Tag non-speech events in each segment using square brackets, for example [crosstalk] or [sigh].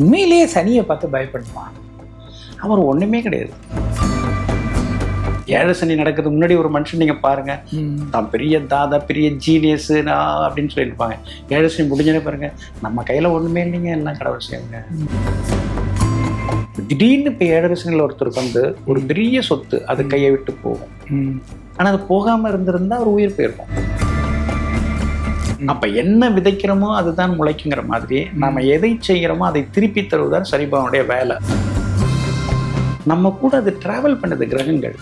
உண்மையிலேயே சனியை பார்த்து பயப்படுமா அவர் ஒண்ணுமே கிடையாது. ஏழரை சனி நடக்கிறதுக்கு முன்னாடி ஒரு மனுஷன் நீங்க பாருங்க. தான் பெரிய தாதா பெரிய ஜீனியஸ் நான் அப்படின்னு சொல்லியிருப்பாங்க. ஏழரை சனி முடிஞ்சனே பாருங்க நம்ம கையில ஒண்ணுமே இல்லைங்க எல்லாம் கடவுள் செய்யுங்க திடீர்னு இப்போ ஏழரை சனியில் ஒருத்தருக்கு வந்து ஒரு பெரிய சொத்து அது கையை விட்டு போகும். ஆனா அது போகாம இருந்திருந்தா ஒரு உயிர் போயிருக்கும். அப்ப என்ன விதைக்கிறோமோ அதுதான் முளைக்குங்கிற மாதிரி நாம எதை செய்கிறோமோ அதை திருப்பி தருவதுதான் சரிபாவனுடைய வேலை. நம்ம கூட அது டிராவல் பண்ணுது கிரகங்கள்.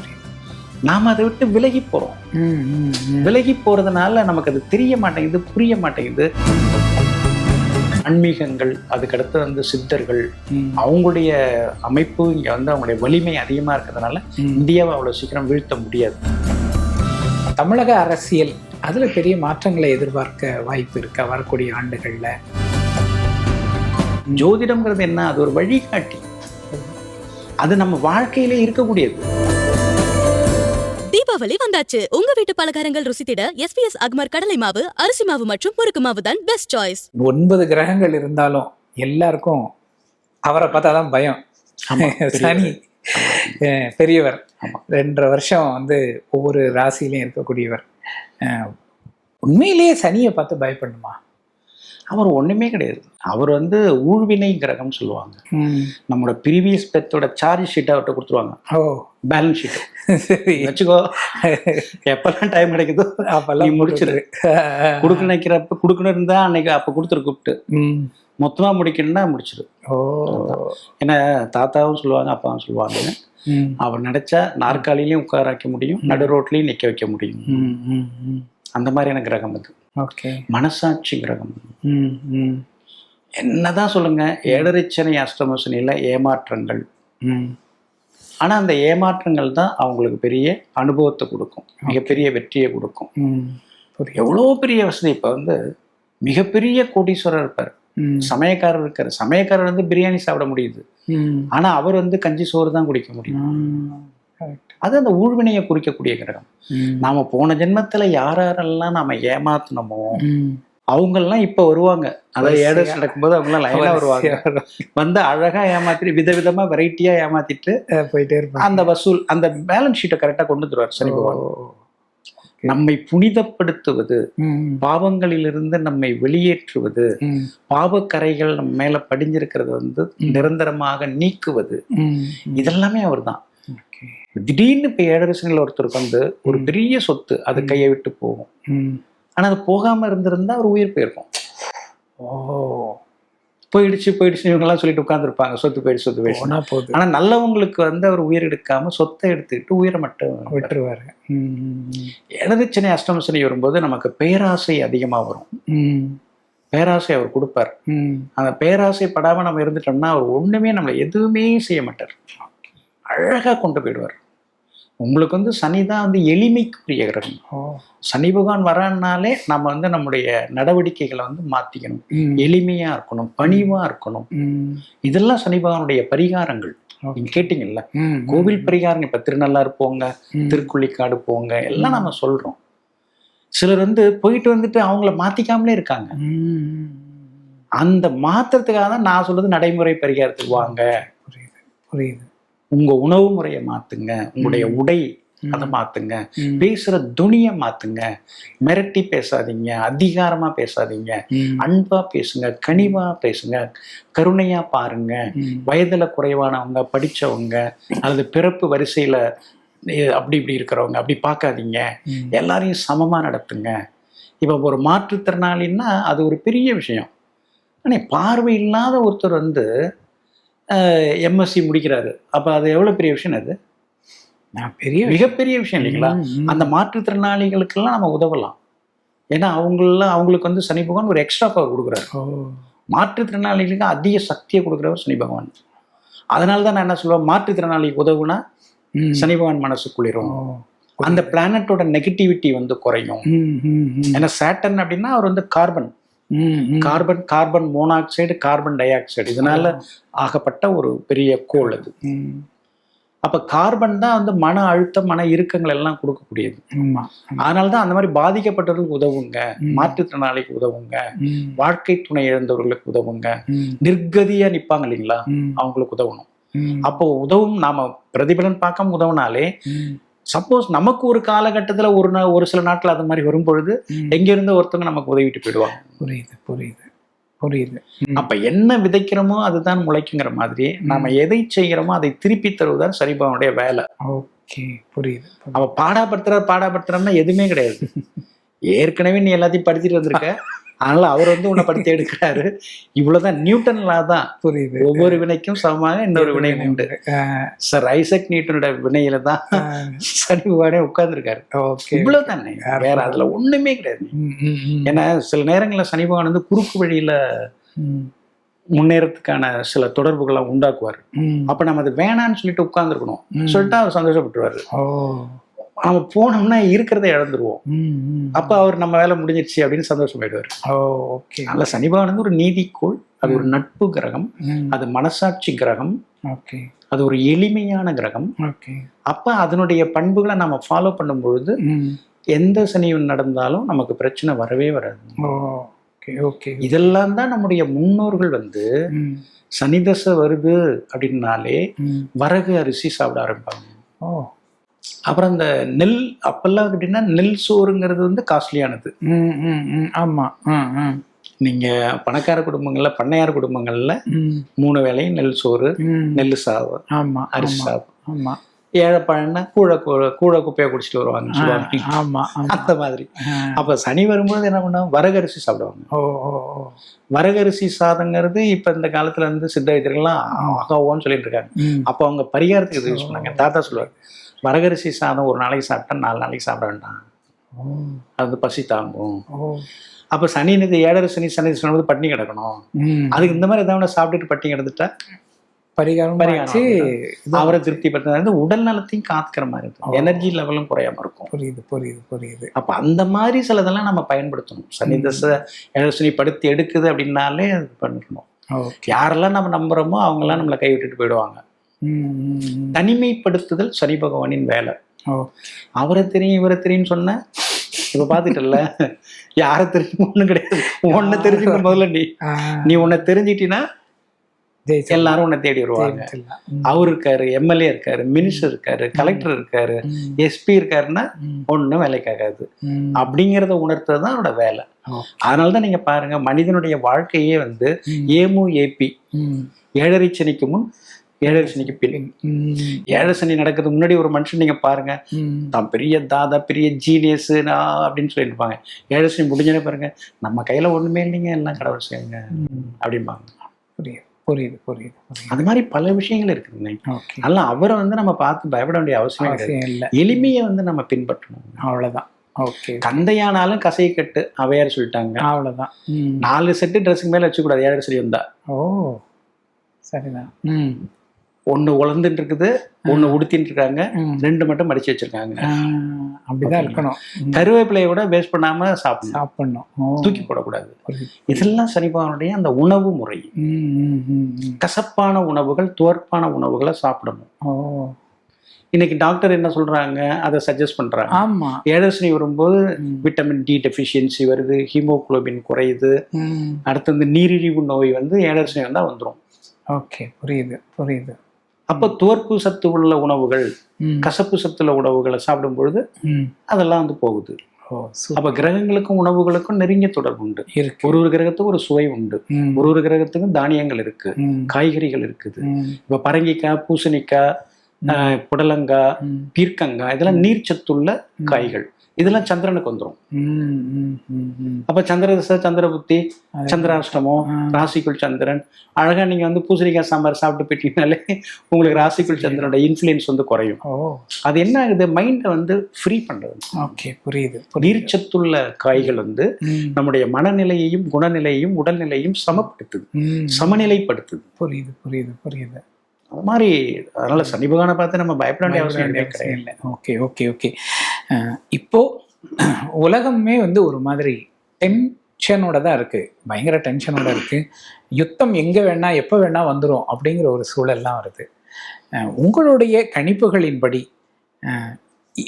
நாம அதை விட்டு விலகி போறோம். விலகி போறதுனால நமக்கு அது தெரிய மாட்டேங்குது புரிய மாட்டேங்குது. ஆன்மீகங்கள் அதுக்கடுத்து வந்து சித்தர்கள் அவங்களுடைய அமைப்பு இங்க வந்து அவங்களுடைய வலிமை அதிகமா இருக்கிறதுனால இந்தியாவை அவ்வளவு சீக்கிரம் வீழ்த்த முடியாது. தமிழக அரசியல் அதுல பெரிய மாற்றங்களை எதிர்பார்க்க வாய்ப்பு இருக்கா. வரக்கூடிய ஆண்டுகள்ல. ஜோதிடம்ங்கிறது என்ன? அது ஒரு வழிகாட்டி. அது நம்ம வாழ்க்கையிலே இருக்கக்கூடியது. தீபாவளி வந்தாச்சு. உங்க வீட்டு பலகாரங்கள் ருசித்திட எஸ்பிஎஸ் அக்மர் கடலை மாவு அரிசி மாவு மற்றும் முறுக்கு மாவு தான் பெஸ்ட் சாய்ஸ் ஒன்பது கிரகங்கள் இருந்தாலும் எல்லாருக்கும் அவரை பார்த்தா தான் பயம் [laughs] சனி அஹ், [laughs] பெரியவர். ஆமா. ரெண்டரை வருஷம் வந்து ஒவ்வொரு ராசியிலையும் இருக்கக்கூடியவர். உண்மையிலேயே சனியை பார்த்து பயப்படணுமா? அவர் ஒண்ணுமே கிடையாது. அவர் வந்து ஊழ்வினை கிரகம் சொல்லுவாங்க. நம்மளோட ப்ரீவியஸ் பெத்தோட சார்ஜ் ஷீட்டை அவர்கிட்ட கொடுத்துருவாங்க. ஓ. பேலன்ஸ் ஷீட் சரி. வச்சுக்கோ. எப்பெல்லாம் டைம் கிடைக்குதோ அப்பெல்லாம் முடிச்சிரு. கொடுக்க நினைக்கிறப்ப கொடுக்கணும் இருந்தா அன்னைக்கு அப்போ கொடுத்துரு கூப்பிட்டு. ம். மொத்தமா முடிக்கணும்னா முடிச்சிரு. ஓ. ஏன்னா தாத்தாவும் சொல்லுவாங்க அப்பாவும் சொல்லுவாங்க. அவர் நினைச்சா நாற்காலிலையும் உட்கார வைக்க முடியும் நடு ரோட்லயும் நிக்க வைக்க முடியும். அந்த மாதிரியான கிரகம் அது. ஓகே. மனசாட்சி கிரகம். ம், ம், என்னதான் சொல்லுங்க ஏழரைச்சனை அஷ்டமசனியில் ஏமாற்றங்கள். ம். ஆனா அந்த ஏமாற்றங்கள் தான் அவங்களுக்கு பெரிய அனுபவத்தை கொடுக்கும் மிகப்பெரிய வெற்றியை கொடுக்கும். எவ்வளோ பெரிய வசதி? இப்போ வந்து மிகப்பெரிய கோடீஸ்வரர் இருப்பார். சமயக்காரர் இருக்கார் சமயக்காரர் வந்து பிரியாணி சாப்பிட முடியுது. ஆனா அவர் வந்து கஞ்சி சோறு தான் குடிக்க முடியும். அது அந்த ஊழ்வினையை குறிக்கக்கூடிய கிரகம். நாம போன ஜென்மத்துல யார் யாரெல்லாம் நாம ஏமாத்தினோமோ ம். அவங்கெல்லாம் இப்ப வருவாங்க அதாவது. ஏடர்ஸ் நடக்கும்போது அவங்களாம் லைனா வருவாங்க வந்து அழகா ஏமாத்தி விதவிதமா வெரைட்டியா ஏமாத்திட்டு போயிட்டே இருப்பாங்க அந்த வசூல் அந்த பேலன்ஸ் ஷீட்டை கரெக்டா கொண்டு வந்துருவார் சனி பகவான். நம்மை புனிதப்படுத்துவது. பாவங்களிலிருந்து நம்மை வெளியேற்றுவது. பாவக்கரைகள் நம்ம மேல படிஞ்சிருக்கிறது வந்து நிரந்தரமாக நீக்குவது. இதெல்லாமே அவர்தான் Okay. திடீர்னு இப்ப ஏழரசனில் ஒருத்தருக்கு வந்து ஒரு பெரிய சொத்து அது கையை விட்டு போகும். ஆனா அது போகாம இருந்திருந்தா அவர் உயிர் போயிருக்கும் ஓ போயிடுச்சு போயிடுச்சு இவங்கெல்லாம் சொல்லிட்டு உட்காந்துருப்பாங்க சொத்து போயிடுச்சு சொத்து போயிடுச்சு போனா போகுது ஆனா நல்லவங்களுக்கு வந்து அவர் உயிர் எடுக்காம சொத்தை எடுத்துக்கிட்டு உயிரை மட்டும் விட்டுருவாரு. ம். இடதுச்சனை அஷ்டம சனி வரும்போது நமக்கு பேராசை அதிகமா வரும். பேராசை அவர் கொடுப்பார் ம். அந்த பேராசை படாம நம்ம இருந்துட்டோம்னா அவர் ஒண்ணுமே நம்மளை எதுவுமே செய்ய மாட்டார் அழகா கொண்டு போயிடுவார் உங்களுக்கு வந்து சனி தான் வந்து எளிமைக்குரிய கிரகம் சனி பகவான் வரான்னாலே நம்ம வந்து நம்முடைய நடவடிக்கைகளை வந்து மாத்திக்கணும் ம். எளிமையா இருக்கணும் பணிவா இருக்கணும். இதெல்லாம் சனி பகவானுடைய பரிகாரங்கள். நீங்க கேட்டீங்கல்ல. கோவில் பரிகாரம் இப்ப திருநள்ளாறு போங்க. திருக்குள்ளிக்காடு போங்க எல்லாம் நம்ம சொல்றோம் சிலர் வந்து போயிட்டு வந்துட்டு அவங்கள மாத்திக்காமலே இருக்காங்க. அந்த மாத்திரத்துக்காக தான் நான் சொல்றது நடைமுறை பரிகாரத்துக்கு வாங்க புரியுது புரியுது உங்க உணவு முறையை மாத்துங்க உங்களுடைய உடை. அதை மாத்துங்க. பேசுற துணியை மாத்துங்க மிரட்டி பேசாதீங்க அதிகாரமா பேசாதீங்க. அன்பா பேசுங்க கனிவா பேசுங்க கருணையா பாருங்க. வயதுல குறைவானவங்க படிச்சவங்க அல்லது பிறப்பு வரிசையில அப்படி இப்படி இருக்கிறவங்க அப்படி பார்க்காதீங்க. எல்லாரையும் சமமா நடத்துங்க இப்போ ஒரு மாற்றுத்திறனாளின்னா அது ஒரு பெரிய விஷயம் ஆனால் பார்வை இல்லாத ஒருத்தர் வந்து எம்எஸ்சி முடிக்கிறாரு. அப்போ அது எவ்வளோ பெரிய விஷயம் அது? நான் பெரிய மிகப்பெரிய விஷயம் இல்லைங்களா. அந்த மாற்றுத்திறனாளிகளுக்கெல்லாம் நம்ம உதவலாம். ஏன்னா அவங்களெல்லாம் அவங்களுக்கு வந்து சனி பகவான் ஒரு எக்ஸ்ட்ரா பவர் கொடுக்குறாரு. மாற்றுத்திறனாளிகளுக்கு அதிக சக்தியை கொடுக்குறவர் சனி பகவான். அதனால தான் நான் என்ன சொல்லுவேன்? மாற்றுத்திறனாளிக்கு உதவுனா. சனி பகவான் மனசு குளிரும். அந்த பிளானட்டோட நெகட்டிவிட்டி வந்து குறையும். ஏன்னா சேட்டன் அப்படின்னா அவர் வந்து carbon. Carbon carbon monoxide carbon dioxide இதனால ஆகப்பட்ட ஒரு பெரிய கோள் அது. அப்ப கார்பன் தான் வந்து மன அழுத்தம் மன இறுக்கங்கள் எல்லாம் கொடுக்கக்கூடியது. ஆமா. அதனால தான் அந்த மாதிரி பாதிக்கப்பட்டவர்களுக்கு உதவுங்க. மாற்றுத்திறனாளிக்கு உதவுங்க. வாழ்க்கை துணை இழந்தவர்களுக்கு உதவுங்க. நிர்கதியா நிப்பாங்க இல்லைங்களா? அவங்களுக்கு உதவணும். அப்போ உதவும் நாம பிரதிபலன் பார்க்காம உதவுனாலே சப்போஸ் நமக்கு ஒரு காலகட்டத்துல ஒரு நா- ஒரு சில நாட்கள் அது மாதிரி வரும்பொழுது ம். எங்க இருந்து ஒருத்தவங்க நமக்கு உதவிட்டு போயிடுவாங்க. புரியுது புரியுது புரியுது. அப்ப என்ன விதைக்கிறோமோ அதுதான் முளைக்குங்கிற மாதிரி நாம எதை செய்கிறோமோ அதை திருப்பி தருவதுதான் சரிபாவனுடைய வேலை. ஓகே புரியுது. அவ பாடாப்படுத்துறார் பாடாப்படுத்துறாருன்னா எதுவுமே கிடையாது. [laughs] ஏற்கனவே நீ எல்லாத்தையும் படிச்சுட்டு வந்திருக்க. [laughs] அதனால அவர் வந்து உன்னை படித்து எடுக்கிறாரு. இவ்வளவுதான். நியூட்டன் லா தான். புரியுது. ஒவ்வொரு வினைக்கும் சமமாக இன்னொரு வினை உண்டு. சார் ஐசக் நியூட்டனோட வினையில தான் சனி பகவானே உட்கார்ந்துருக்காரு. ஓகே. இவ்வளவுதானே? வேற அதுல ஒண்ணுமே கிடையாது. ஏன்னா சில நேரங்கள்ல சனி பகவான் வந்து குறுக்கு வழியில முன்னேறதுக்கான சில தொடர்புகளை உண்டாக்குவார். அப்ப நம்ம அது வேணான்னு சொல்லிட்டு உட்கார்ந்துருக்கணும். சொல்லிட்டு அவர் சந்தோஷப்பட்டுருவாரு. நம்ம போனோம்னா இருக்கிறத இழந்துருவோம். அப்ப அவர் நம்ம வேலை முடிஞ்சிருச்சு அப்படின்னு சந்தோஷம் ஓ ஓகே. அதனால சனி பகவான் வந்து ஒரு நீதிக்கோள் அது ஒரு நட்பு கிரகம் அது மனசாட்சி கிரகம் ஓகே. அது ஒரு எளிமையான கிரகம். ஓகே. அப்ப அதனுடைய பண்புகளை நம்ம ஃபாலோ பண்ணும் பொழுது எந்த சனியும் நடந்தாலும் நமக்கு பிரச்சனை வரவே வராது. Okay okay. இதெல்லாம் தான் நம்முடைய முன்னோர்கள் வந்து ம், சனி தசை வருது அப்படின்னாலே. வரகு அரிசி சாப்பிட ஆரம்பிப்பாங்க. ஓ. அப்புறம் இந்த நெல் அப்பெல்லாம் அப்படின்னா நெல் சோறுங்கிறது வந்து காஸ்ட்லியானது ஆமா நீங்க பணக்கார குடும்பங்கள்ல பண்ணையார் குடும்பங்கள்ல மூணு வேளையும் நெல் சோறு நெல் சாதம் ஆமா அரிசி சாதம் ஆமா ஏழைப்பழம்னா கூழ கூழ குப்பையை குடிச்சிட்டு வருவாங்க ஆமா அந்த மாதிரி. அப்ப சனி வரும்போது என்ன பண்ணுவாங்க வரகரிசி சாப்பிடுவாங்க ஓ வரகரிசி சாதங்கிறது இப்ப இந்த காலத்துல வந்து சித்த வைத்தியர்கள்லாம் ஆகாவோன்னு சொல்லிட்டு இருக்காங்க அப்போ அவங்க பரிகாரத்துக்கு யூஸ் பண்ணாங்க தாத்தா சொல்லுவார் வரகரிசி சாதம் ஒரு நாளைக்கு சாப்பிட்டா நாலு நாளைக்கு சாப்பிட வேண்டாம் அது பசி தாங்கும். அப்ப சனி நிதி ஏழரை சனி சனி சொன்னது பட்டினி கிடக்கணும். அதுக்கு இந்த மாதிரி ஏதாவது சாப்பிட்டுட்டு பட்டினி கிடந்துட்டா பரிகாரம் பரிகாரம் அவரை திருப்தி படுத்துறது உடல் நலத்தையும் காத்துக்கிற மாதிரி இருக்கும். எனர்ஜி லெவலும் குறையாம இருக்கும். புரியுது புரியுது புரியுது. அப்ப அந்த மாதிரி சிலதெல்லாம் நம்ம பயன்படுத்தணும். சனி தசை சனி படுத்தி எடுக்குது அப்படின்னாலே அது பண்ணிக்கணும். யாரெல்லாம் நம்ம நம்புறோமோ அவங்கெல்லாம் நம்மளை கைவிட்டுட்டு போயிடுவாங்க. ம் ம் ம். தனிமைப்படுத்துதல் சனி பகவானின் வேலை. அவரை தெரியும் இவரை தெரியும்னு சொன்ன? இப்ப பாத்துட்டல யாரை தெரியும் ஒண்ணும் கிடையாது. உன்னை தெரிஞ்சுக்க முதல்ல நீ. நீ உன்னை தெரிஞ்சிட்டினா எல்லாரும் உன்னை தேடி வருவாங்க. அவர் இருக்காரு எம்எல்ஏ இருக்காரு மினிஸ்டர் இருக்காரு கலெக்டர் இருக்காரு எஸ்பி இருக்காருன்னா ம், ஒண்ணும் வேலைக்காகாது. அப்படிங்கிறத உணர்த்துறது தான் அவரோட வேலை. அதனாலதான் நீங்க பாருங்க மனிதனுடைய வாழ்க்கையே வந்து ஏமு ஏபி ஏழரை சனிக்கு முன் ஏழரை சனிக்கு பின் ஏழரை சனி நடக்கிறதுக்கு முன்னாடி ஒரு மனுஷன் நீங்க பாருங்க. தான் பெரிய தாதா பெரிய ஜீனியஸ் அப்படின்னு சொல்லிட்டு இருப்பாங்க ஏழரை சனி முடிஞ்சோடனே பாருங்க நம்ம கையில ஒண்ணுமே இல்லைங்க எல்லாம் கடவுள் செய்யுங்க. அப்படிம்பாங்க. புரியுது புரியுது புரியுது அது மாதிரி பல விஷயங்கள் இருக்குதுங்க அதனால அவரை வந்து நம்ம பார்த்து பயப்பட வேண்டிய அவசியம் இல்லை. எளிமையை வந்து நம்ம பின்பற்றணும். அவ்வளவுதான். ஓகே. கந்தையானாலும் கசையை கட்டு அவையார் சொல்லிட்டாங்க. அவ்வளவுதான். நாலு செட்டு ட்ரெஸ்ஸுக்கு மேல வச்சுக்கூடாது ஏழரை சரி வந்தா. ஓ. சரிதான். ம். ஒண்ணு உழந்துட்டு இருக்குது ஒண்ணு உடுத்திட்டு இருக்காங்க. ரெண்டு மட்டும் மடிச்சு வச்சிருக்காங்க. அப்படிதான் இருக்கணும். கருவேப்பிலையை கூட வேஸ்ட் பண்ணாம சாப்பிடணும். சாப்பிடணும். தூக்கி போடக்கூடாது. இதெல்லாம் சனிபகவனுடைய அந்த உணவு முறை. கசப்பான உணவுகள் துவர்ப்பான உணவுகளை சாப்பிடணும். இன்னைக்கு டாக்டர் என்ன சொல்றாங்க? அதை சஜஸ்ட் பண்றாங்க. ஆமா. ஏழரசனி வரும்போது விட்டமின் டி டெஃபிஷியன்சி வருது ஹீமோகுளோபின் குறையுது. அடுத்து வந்து நீரிழிவு நோய் வந்து ஏழரசனி வந்தா வந்துரும். ஓகே புரியுது புரியுது. அப்போ துவர்ப்பு சத்து உள்ள உணவுகள் கசப்பு சத்துள்ள உணவுகளை சாப்பிடும் பொழுது. அதெல்லாம் வந்து போகுது. அப்ப கிரகங்களுக்கும் உணவுகளுக்கும் நெருங்கிய தொடர்பு உண்டு. ஒரு ஒரு கிரகத்துக்கு ஒரு சுவை உண்டு. ஒரு ஒரு கிரகத்துக்கும் தானியங்கள் இருக்கு. காய்கறிகள் இருக்குது. இப்ப பரங்கிக்காய் பூசணிக்காய் புடலங்காய் பீர்க்கங்காய் இதெல்லாம் நீர்ச்சத்துள்ள காய்கள். இதெல்லாம் சந்திரனுக்கு வந்துரும். ம், ம், ம், ம். அப்ப சந்திரதசை சந்திரபுத்தி அது- சந்திராஷ்டமம். ராசிக்குள் சந்திரன். அழகா நீங்க வந்து பூசணிக்காய் சாம்பார் சாப்பிட்டு போயிட்டீங்கனாலே உங்களுக்கு ராசிக்குள் சந்திரனோட இன்ஃப்ளூயன்ஸ் வந்து குறையும். அது என்ன ஆகுது? மைண்டை வந்து ஃப்ரீ பண்றது. ஓகே புரியுது நீர்ச்சத்துள்ள காய்கள் வந்து நம்முடைய மனநிலையையும் குணநிலையையும் உடல்நிலையையும் சமப்படுத்துது. சமநிலைப்படுத்துது. புரியுது புரியுது புரியுது. அது மாதிரி அதனால சனி பகவானை பார்த்து நம்ம பயப்பட வேண்டிய அவசியம் கிடையாது. இல்லை. Okay okay okay. இப்போ [clears throat] உலகமே வந்து ஒரு மாதிரி டென்ஷனோட தான் இருக்கு. பயங்கர டென்ஷனோட இருக்கு. யுத்தம் எங்க வேணா எப்போ வேணா வந்துரும் அப்படிங்கிற ஒரு சூழல்லாம் வருது. உங்களுடைய கணிப்புகளின்படி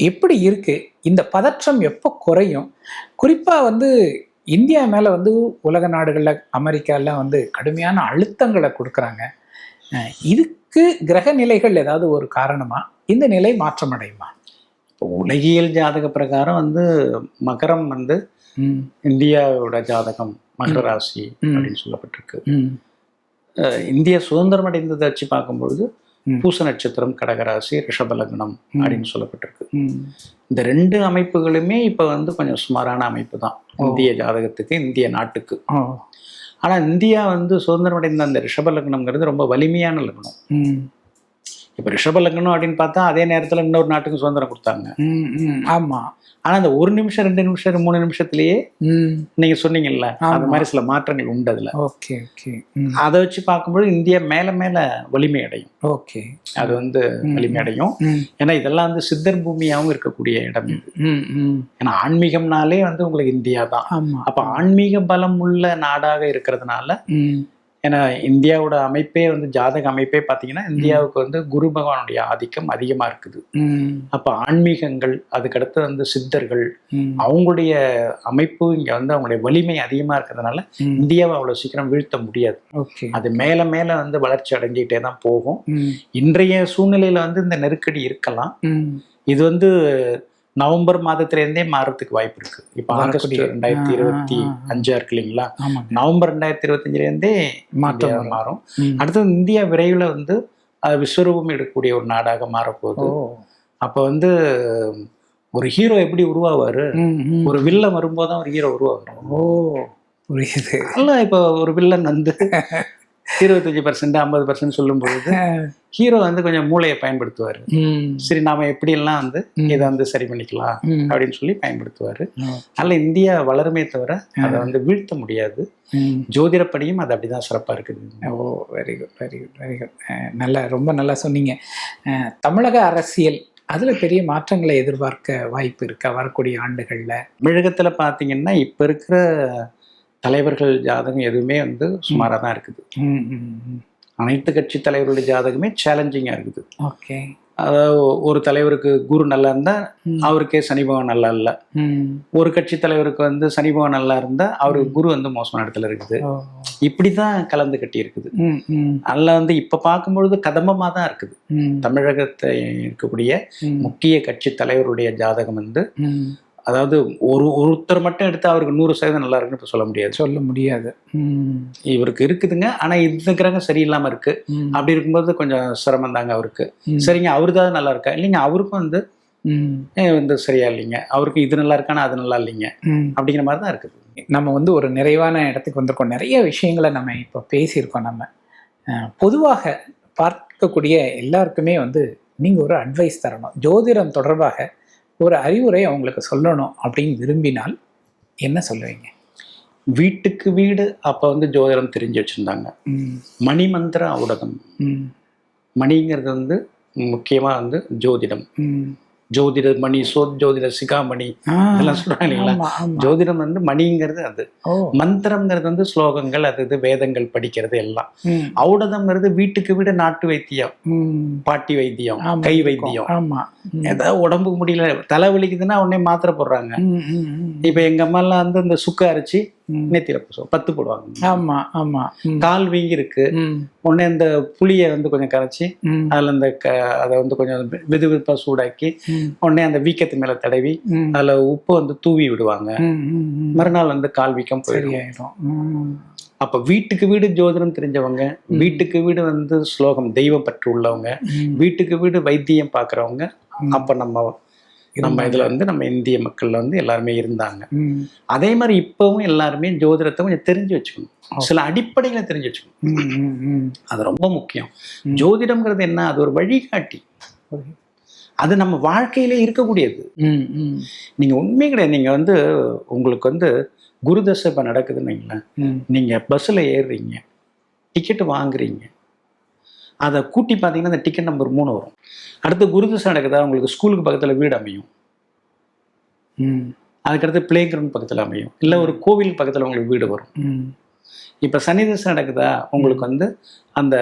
எப்படி இருக்கு? இந்த பதற்றம் எப்போ குறையும்? குறிப்பாக வந்து இந்தியா மேலே வந்து உலக நாடுகளில் அமெரிக்காலாம் வந்து கடுமையான அழுத்தங்களை கொடுக்குறாங்க. அஹ், இதுக்கு கிரக நிலைகள் ஏதாவது ஒரு காரணமா? இந்த நிலை மாற்றமடையுமா? இப்போ உலகியல் ஜாதக பிரகாரம் வந்து மகரம் வந்து இந்தியாவோட ஜாதகம் மகர ராசி. அப்படின்னு சொல்லப்பட்டிருக்கு. இந்திய சுதந்திரம் அடைந்ததை வச்சு பார்க்கும்பொழுது. பூச நட்சத்திரம் கடகராசி ரிஷபலக்னம். அப்படின்னு சொல்லப்பட்டிருக்கு. இந்த ரெண்டு அமைப்புகளுமே இப்போ வந்து கொஞ்சம் சுமாரான அமைப்பு தான். இந்திய ஜாதகத்துக்கு இந்திய நாட்டுக்கு. ஆனால் இந்தியா வந்து சுதந்திரம் அடைந்த அந்த ரிஷப லக்னம்ங்கிறது ரொம்ப வலிமையான லக்னம். இப்போ ரிஷப லக்னம் அப்படின்னு பார்த்தா அதே நேரத்துல இன்னொரு நாட்டுக்கு சுதந்திரம் கொடுத்தாங்க. ம் ம் ஆமா. ஆனா அந்த ஒரு நிமிஷம் ரெண்டு நிமிஷம் மூணு நிமிஷத்துலயே ம். நீங்க சொன்னீங்கல்ல ஆமா. மாதிரி சில மாற்றங்கள் உண்டு அதுல. Okay okay. அதை வச்சு பார்க்கும்போது இந்தியா மேல மேல வலிமை அடையும். ஓகே. அது வந்து. வலிமை அடையும். ஏன்னா இதெல்லாம் வந்து சித்தர் பூமியாவும் இருக்கக்கூடிய இடம் இது. ஏன்னா ஆன்மீகம்னாலே வந்து உங்களுக்கு இந்தியா தான் அப்ப ஆன்மீக பலம் உள்ள நாடாக இருக்கிறதுனால ஏன்னா இந்தியாவோட அமைப்பே வந்து ஜாதக அமைப்பே பார்த்தீங்கன்னா இந்தியாவுக்கு வந்து குரு பகவானுடைய ஆதிக்கம் அதிகமா இருக்குது. அப்ப ஆன்மீகங்கள் அதுக்கடுத்து வந்து சித்தர்கள் அவங்களுடைய அமைப்பு இங்க வந்து அவங்களுடைய வலிமை அதிகமா இருக்கிறதுனால இந்தியாவை அவ்வளவு சீக்கிரம் வீழ்த்த முடியாது. அது மேல மேல வந்து வளர்ச்சி அடைஞ்சிக்கிட்டே தான் போகும். இன்றைய சூழ்நிலையில வந்து இந்த நெருக்கடி இருக்கலாம். இது வந்து நவம்பர் மாதத்துல இருந்தே மாறதுக்கு வாய்ப்பு இருக்கு. இப்போ ஆகஸ்ட் ரெண்டாயிரத்தி இருபத்தி. அஞ்சா இருக்கு இல்லைங்களா? நவம்பர் ரெண்டாயிரத்தி இருபத்தஞ்சுல இருந்தே மாற்றம். மாறும். அடுத்தது இந்தியா விரைவில் வந்து விஸ்வரூபம் எடுக்கக்கூடிய ஒரு நாடாக மாறப்போகுது. அப்போ வந்து ஒரு ஹீரோ எப்படி உருவாவாரு? ஒரு வில்லன் வரும்போது தான் ஒரு ஹீரோ உருவாகும் ஓ புரியுது. இப்போ ஒரு வில்லன் வந்து இருபத்தஞ்சு பர்சன்ட் ஐம்பது பர்சன்ட் சொல்லும் பொழுது ஹீரோ [laughs] வந்து கொஞ்சம் மூளையை பயன்படுத்துவார். சரி நாம எப்படியெல்லாம் வந்து. இதை வந்து சரி பண்ணிக்கலாம் அப்படின்னு சொல்லி பயன்படுத்துவார். அதனால இந்தியா வளருமே தவிர அதை வந்து வீழ்த்த முடியாது. ஜோதிடப்படியும் அது அப்படிதான் சிறப்பா இருக்குது. ஓ very good very good very good நல்லா ரொம்ப நல்லா சொன்னீங்க. தமிழக அரசியல் அதில் பெரிய மாற்றங்களை எதிர்பார்க்க வாய்ப்பு இருக்கா? வரக்கூடிய ஆண்டுகளில்? தமிழகத்துல பாத்தீங்கன்னா இப்ப இருக்கிற தலைவர்கள் ஜாதகம் எதுவுமே வந்து சுமாரா தான் இருக்குது அனைத்து கட்சி தலைவர்களுடைய ஜாதகமே சேலஞ்சிங்கா இருக்குது. ஓகே. அதாவது ஒரு தலைவருக்கு குரு நல்லா இருந்தா ம். அவருக்கே சனி பகவான் நல்லா இல்லை. ஒரு கட்சி தலைவருக்கு வந்து சனி பகவான் நல்லா இருந்தா அவருக்கு குரு வந்து மோசமான இடத்துல இருக்குது. ஓ. இப்படிதான் கலந்து கட்டி இருக்குது அதில் வந்து இப்ப பார்க்கும்பொழுது கதம்பமா தான் இருக்குது தமிழகத்தை இருக்கக்கூடிய முக்கிய கட்சி தலைவருடைய ஜாதகம் வந்து அதாவது ஒரு ஒருத்தர் மட்டும் எடுத்து அவருக்கு நூறு சதவீதம் நல்லா இருக்குன்னு இப்ப சொல்ல முடியாது. சொல்ல முடியாது. இவருக்கு இருக்குதுங்க. ஆனா இந்த கிரகம் சரியில்லாம இருக்கு. அப்படி இருக்கும்போது கொஞ்சம் சிரமம் தாங்க அவருக்கு. சரிங்க அவரு தான் நல்லா இருக்கா? இல்லைங்க அவருக்கும் வந்து வந்து சரியா இல்லைங்க. அவருக்கு இது நல்லா இருக்கானா அது நல்லா இல்லைங்க. அப்படிங்கிற மாதிரி தான் இருக்குது. நம்ம வந்து ஒரு நிறைவான இடத்துக்கு வந்திருக்கோம். நிறைய விஷயங்களை நம்ம இப்போ பேசியிருக்கோம் நம்ம. பொதுவாக பார்க்கக்கூடிய எல்லாருக்குமே வந்து நீங்கள் ஒரு அட்வைஸ் தரணும். ஜோதிடம் தொடர்பாக ஒரு அறிவுரை அவங்களுக்கு சொல்லணும் அப்படின்னு விரும்பினால் என்ன சொல்லுவீங்க? வீட்டுக்கு வீடு அப்ப வந்து ஜோதிடம் தெரிஞ்சு வச்சிருந்தாங்க. மணிமந்திர ஊடகம். மணிங்கிறது வந்து முக்கியமா வந்து ஜோதிடம். ஜோதிட மணி சோ ஜோதிட சிகாமணி இதெல்லாம் சொல்றாங்க இல்லைங்களா. ஜோதிடம் வந்து மணிங்கிறது அது மந்திரம்ங்கிறது வந்து ஸ்லோகங்கள் அது இது வேதங்கள் படிக்கிறது எல்லாம் ஔடதம்ங்கிறது வீட்டுக்கு வீடு நாட்டு வைத்தியம் பாட்டி வைத்தியம் கை. வைத்தியம். ஏதாவது உடம்புக்கு முடியல தலை வலிக்குதுன்னா உடனே மாத்திரை போடுறாங்க. இப்ப எங்க அம்மா எல்லாம் வந்து இந்த சுக்கு அரைச்சி. நெத்தியில பூசுவோம் பத்து போடுவாங்க. ஆமா ஆமா. கால் வீங்கி இருக்கு. உடனே இந்த புளியை வந்து கொஞ்சம் கரைச்சி அதுல இந்த க அதை வந்து கொஞ்சம் வெது வெதுப்பா சூடாக்கி உடனே அந்த வீக்கத்து மேல தடவி அதுல உப்பு வந்து தூவி விடுவாங்க. மறுநாள் வந்து கால் வீக்கம் போயிடும். அப்ப வீட்டுக்கு வீடு ஜோதிடம் தெரிஞ்சவங்க வீட்டுக்கு வீடு வந்து ஸ்லோகம் தெய்வம் பற்று உள்ளவங்க. வீட்டுக்கு வீடு வைத்தியம் பாக்குறவங்க. அப்ப நம்ம நம்ம இதுல வந்து நம்ம இந்திய மக்கள்ல வந்து எல்லாருமே இருந்தாங்க. அதே மாதிரி இப்பவும் எல்லாருமே ஜோதிடத்தை கொஞ்சம் தெரிஞ்சு வச்சுக்கணும். சில அடிப்படைகளை தெரிஞ்சு வச்சுக்கணும். அது ரொம்ப முக்கியம். ஜோதிடம்ங்கிறது என்ன? அது ஒரு வழிகாட்டி. அது நம்ம வாழ்க்கையிலே இருக்கக்கூடியது. ம், ம், நீங்க உண்மை கிடையாது. நீங்க வந்து உங்களுக்கு வந்து குருதசை இப்ப நடக்குதுன்னு வைங்களேன். ம். நீங்க பஸ்ஸில் ஏறுறீங்க. டிக்கெட் வாங்குறீங்க. அதை கூட்டி பார்த்தீங்கன்னா அந்த டிக்கெட் நம்பர் மூணு வரும். அடுத்து குருதசை நடக்குதா? உங்களுக்கு ஸ்கூலுக்கு பக்கத்தில் வீடு அமையும். ம், அதுக்கடுத்து பிளே கிரவுண்ட் பக்கத்தில் அமையும். இல்லை ஒரு கோவில் பக்கத்தில் உங்களுக்கு வீடு வரும். இப்போ சனி தசை நடக்குதா? உங்களுக்கு வந்து அந்த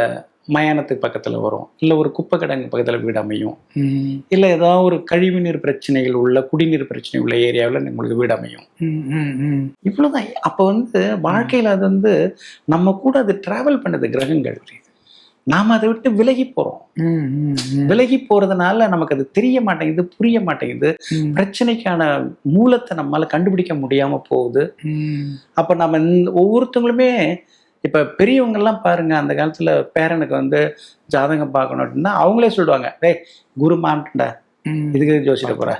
மயானத்துக்கு பக்கத்துல வரும். இல்ல ஒரு குப்பை கிடங்கு பக்கத்துல வீடு அமையும். இல்ல ஏதாவது ஒரு கழிவுநீர் பிரச்சனைகள் உள்ள குடிநீர் பிரச்சனை உள்ள ஏரியாவில் உங்களுக்கு வீடு அமையும். இவ்வளவுதான். அப்ப வந்து வாழ்க்கையில அது வந்து நம்ம கூட அது டிராவல் பண்ணுது கிரகங்கள். நாம அதை விட்டு விலகி போறோம். ம், ம், ம். விலகி போறதுனால நமக்கு அது தெரிய மாட்டேங்குது புரிய மாட்டேங்குது. பிரச்சனைக்கான மூலத்தை நம்மால கண்டுபிடிக்க முடியாம போகுது. அப்ப நம்ம ஒவ்வொருத்தவங்களுமே இப்ப பெரியவங்க எல்லாம் பாருங்க அந்த காலத்துல பேரனுக்கு வந்து ஜாதகம் பார்க்கணும் அப்படின்னா அவங்களே சொல்லுவாங்க டேய் குருமான்டா ம், இதுக்கு ஜோசிட போற?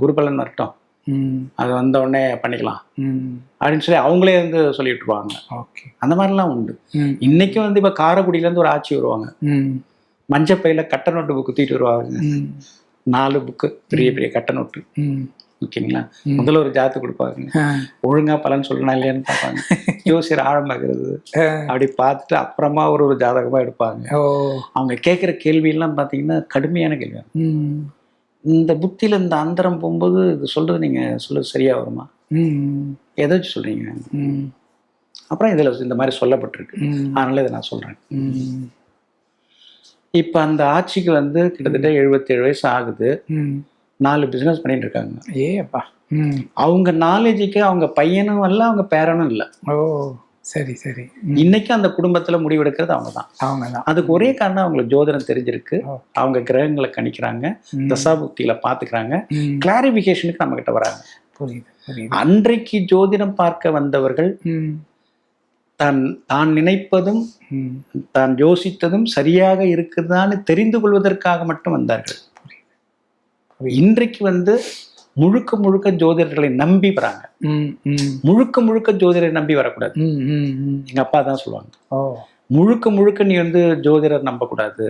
குருபலன் வரட்டும். அது வந்த உடனே பண்ணிக்கலாம். ம். அப்படின்னு சொல்லி அவங்களே வந்து சொல்லிட்டு இருப்பாங்க ஓகே. அந்த மாதிரிலாம் உண்டு. இன்னைக்கு வந்து இப்ப காரைக்குடியில இருந்து ஒரு ஆட்சி வருவாங்க. மஞ்சப்பையில கட்ட நோட்டு புக் குத்திட்டு வருவாங்க. நாலு புக்கு பெரிய பெரிய கட்ட நோட்டு. ஓகேங்களா. முதல்ல ஒரு ஜாத்து கொடுப்பாங்க. ஒழுங்கா பலன் சொல்லணும் இல்லையான்னு பார்ப்பாங்க. [laughs] யோசிக்கிற ஆழமாகிறது. அப்படி பார்த்துட்டு அப்புறமா ஒரு ஒரு ஜாதகமா எடுப்பாங்க. அவங்க கேட்குற கேள்வி எல்லாம் பார்த்தீங்கன்னா கடுமையான கேள்வி இந்த புத்தியில இந்த அந்தரம் போகும்போது இது சொல்றது நீங்க சொல்றது சரியா வருமா? ம், எதை வச்சு சொல்றீங்க? ம், அப்புறம் இதுல இந்த மாதிரி சொல்லப்பட்டிருக்கு. அதனால இதை நான் சொல்றேன். ம், இப்ப அந்த ஆட்சிக்கு வந்து கிட்டத்தட்ட 77 வயசு ஆகுது. நாலு பிசினஸ் பண்ணிட்டு இருக்காங்க. ஏ அப்பா. அவங்க நாலேஜுக்கு அவங்க பையனும் இல்லை அவங்க பேரனும் இல்லை. ஓ. சரி சரி. இன்னைக்கு அந்த குடும்பத்துல முடிவெடுக்கிறது அவங்க தான் அவங்க தான் அதுக்கு ஒரே காரணம் அவங்களுக்கு ஜோதிடம் தெரிஞ்சிருக்கு. அவங்க கிரகங்களை கணிக்கிறாங்க தசாபுக்தியில பாத்துக்கிறாங்க. கிளாரிபிகேஷனுக்கு நம்ம கிட்ட வராங்க. புரியுது அன்றைக்கு ஜோதிடம் பார்க்க வந்தவர்கள் தான் தான் நினைப்பதும். தான் யோசித்ததும் சரியாக இருக்குதான்னு தெரிந்து கொள்வதற்காக மட்டும் வந்தார்கள். இன்றைக்கு வந்து முழுக்க முழுக்க ஜோதிடர்களை நம்பி வராங்க. முழுக்க முழுக்க ஜோதிடரை நம்பி வரக்கூடாது. எங்க அப்பா தான் சொல்லுவாங்க. முழுக்க முழுக்க நீ வந்து ஜோதிடர் நம்பக்கூடாது.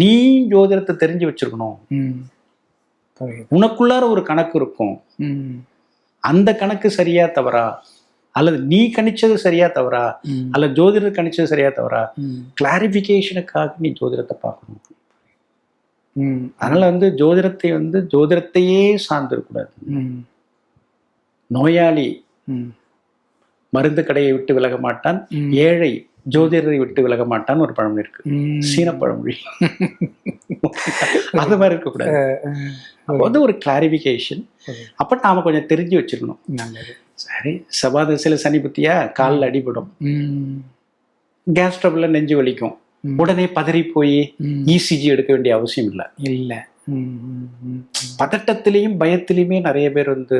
நீ ஜோதிடத்தை தெரிஞ்சு வச்சிருக்கணும். உனக்குள்ளார ஒரு கணக்கு இருக்கும். அந்த கணக்கு சரியா தவறா? அல்லது நீ கணிச்சது சரியா தவறா? அல்லது ஜோதிடர் கணிச்சது சரியா தவறா? கிளாரிபிகேஷனுக்காக நீ ஜோதிடத்தை பார்க்கணும். அதனால வந்து ஜோதிடத்தை வந்து ஜோதிடத்தையே சார்ந்திருக்கூடாது ம், நோயாளி மருந்து கடையை விட்டு விலக மாட்டான். ஏழை ஜோதிடரை விட்டு விலக மாட்டான்னு ஒரு பழமொழி இருக்கு. சீன பழமொழி [laughs] அது மாதிரி இருக்கக்கூடாது. வந்து ஒரு கிளாரிபிகேஷன். அப்ப நாம கொஞ்சம் தெரிஞ்சு வச்சிருக்கணும். சரி செவ்வாதசையில சனி புத்தியா காலில் அடிபடும். கேஸ் ட்ரபிள்ல நெஞ்சு வலிக்கும். உடனே பதறி போய். இசிஜி எடுக்க வேண்டிய அவசியம் இல்லை இல்ல. பதட்டத்திலையும் பயத்திலையுமே நிறைய பேர் வந்து.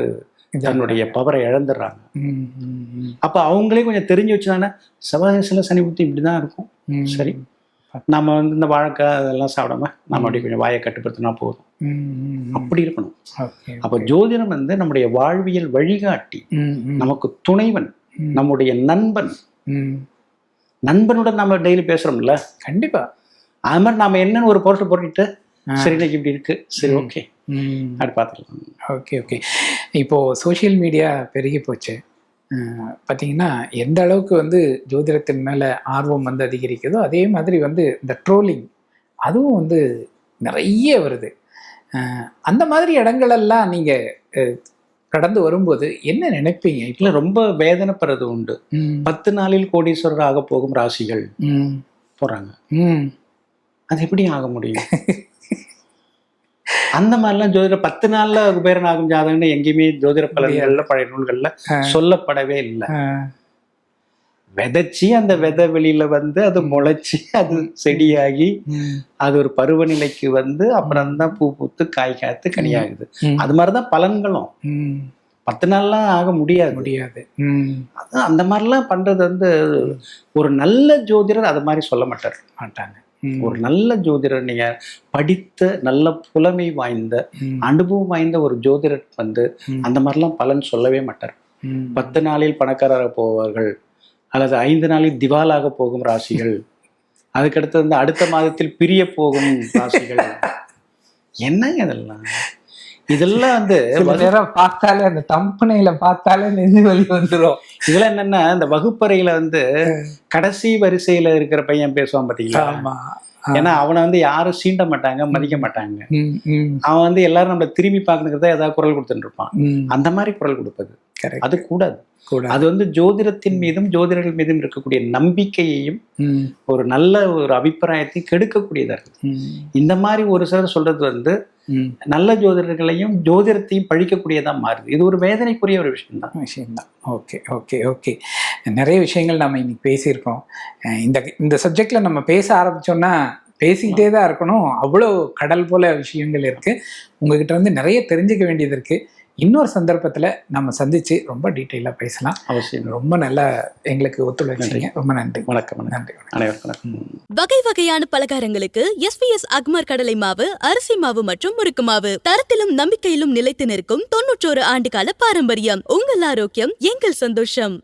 தன்னுடைய பவரை இழந்துடுறாங்க அப்ப அவங்களே கொஞ்சம் தெரிஞ்சு வச்சுதானே செவ்வாதசையில சனி புத்தி இப்படிதான் இருக்கும். சரி நம்ம வந்து இந்த வாழைக்காய் அதெல்லாம் சாப்பிடாம நம்ம அப்படி கொஞ்சம் வாயை கட்டுப்படுத்தினா போதும். அப்படி இருக்கணும் அப்ப ஜோதிடம் வந்து நம்முடைய வாழ்வியல் வழிகாட்டி நமக்கு துணைவன் நம்முடைய நண்பன். நண்பனுடன் நம்ம டெய்லி பேசுறோம்ல. கண்டிப்பா. அது மாதிரி நாம என்னன்னு ஒரு பொருட்டை போட்டுட்டு ஆ. சரி இன்னைக்கு இப்படி இருக்கு. சரி. ஓகே. அப்படி பார்த்துக்கலாம். Okay okay. இப்போ சோஷியல் மீடியா பெருகி போச்சு. பார்த்தீங்கன்னா எந்த அளவுக்கு வந்து ஜோதிடத்தின் மேலே ஆர்வம் வந்து அதிகரிக்குதோ அதே மாதிரி வந்து இந்த ட்ரோலிங் அதுவும் வந்து நிறைய வருது. அந்த மாதிரி இடங்களெல்லாம் நீங்கள் கடந்து வரும்போது என்ன நினைப்பீங்க இப்போ? இல்ல ரொம்ப வேதனைப்படுறது உண்டு. பத்து நாளில் கோடீஸ்வரர் ஆக போகும் ராசிகள் போறாங்க. அது எப்படி ஆக முடியும்? அந்த மாதிரிலாம் ஜோதிட பத்து நாள்ல குபேரன் ஆகும் ஜாதகம்னு எங்கேயுமே ஜோதிட பலன்கள்ல பழைய நூல்கள்ல. சொல்லப்படவே இல்லை. விதைச்சி அந்த விதை வெளியில வந்து அது முளைச்சி அது செடியாகி அது ஒரு பருவநிலைக்கு வந்து அப்புறம் தான் பூ பூத்து காய் காய்த்து கனியாகுது. அது மாதிரிதான் பலன்களும். பத்து நாள்லாம் ஆக முடியாது. முடியாது. அதான் அந்த மாதிரிலாம் பண்றது வந்து ஒரு நல்ல ஜோதிடர் அது மாதிரி சொல்ல மாட்டார். மாட்டாங்க. ஒரு நல்ல ஜோதிடர் நீங்க படித்த நல்ல புலமை வாய்ந்த அனுபவம் வாய்ந்த ஒரு ஜோதிடர் வந்து அந்த மாதிரிலாம் பலன் சொல்லவே மாட்டார். பத்து நாளில் பணக்காரராக போவார்கள். அல்லது ஐந்து நாளில் திவாலாக போகும் ராசிகள் அதுக்கடுத்து வந்து அடுத்த மாதத்தில் பிரிய போகும் ராசிகள். என்னங்க இதெல்லாம்? இதெல்லாம் வந்து நேரம் பார்த்தாலே அந்த தம்பனையில பார்த்தாலே நெஞ்சு வலி வந்துரும். இதெல்லாம் என்னன்னா இந்த வகுப்பறையில வந்து கடைசி வரிசையில இருக்கிற பையன் பேசுவான் பாத்தீங்களா? ஆமா. ஏன்னா அவனை வந்து யாரும் சீண்ட மாட்டாங்க மதிக்க மாட்டாங்க. அவன் வந்து எல்லாரும் நம்மள திரும்பி பார்க்கணுங்கிறத ஏதாவது குரல் கொடுத்துட்டு இருப்பான். அந்த மாதிரி குரல் கொடுப்பது. அது கூடாது. கூட அது வந்து ஜோதிடத்தின் மீதும் ஜோதிடர்கள் மீதும் இருக்கக்கூடிய நம்பிக்கையையும் ஒரு நல்ல ஒரு அபிப்பிராயத்தையும் கெடுக்கக்கூடியதா இருக்கு இந்த மாதிரி ஒரு சிலர் சொல்றது வந்து. நல்ல ஜோதிடர்களையும் ஜோதிடத்தையும் பழிக்கக்கூடியதா மாறுது. இது ஒரு வேதனைக்குரிய ஒரு விஷயம் தான் விஷயம்தான். Okay okay okay. நிறைய விஷயங்கள் நம்ம இன்னைக்கு பேசியிருக்கோம். இந்த இந்த சப்ஜெக்ட்ல நம்ம பேச ஆரம்பிச்சோம்னா பேசிக்கிட்டே தான் இருக்கணும். அவ்வளோ கடல் போல விஷயங்கள் இருக்கு. உங்ககிட்ட இருந்து நிறைய தெரிஞ்சுக்க வேண்டியது இருக்கு. இன்னொரு சந்தர்ப்பத்துல நம்ம சந்திச்சு ரொம்ப டீட்டெயிலாக பேசலாம். அவசியம் ரொம்ப நல்லா எங்களுக்கு ஒத்துழைச்சீங்க ரொம்ப நன்றி. வணக்கம் நன்றி அனைவருக்கும் வணக்கம். வகை வகையான பலகாரங்களுக்கு எஸ்பிஎஸ் அக்மார் கடலை மாவு அரிசி மாவு மற்றும் முறுக்கு மாவு. தரத்திலும் நம்பிக்கையிலும் நிலைத்து நிற்கும் தொன்னூற்றோரு ஆண்டுகால பாரம்பரியம். உங்கள் ஆரோக்கியம் எங்கள் சந்தோஷம்.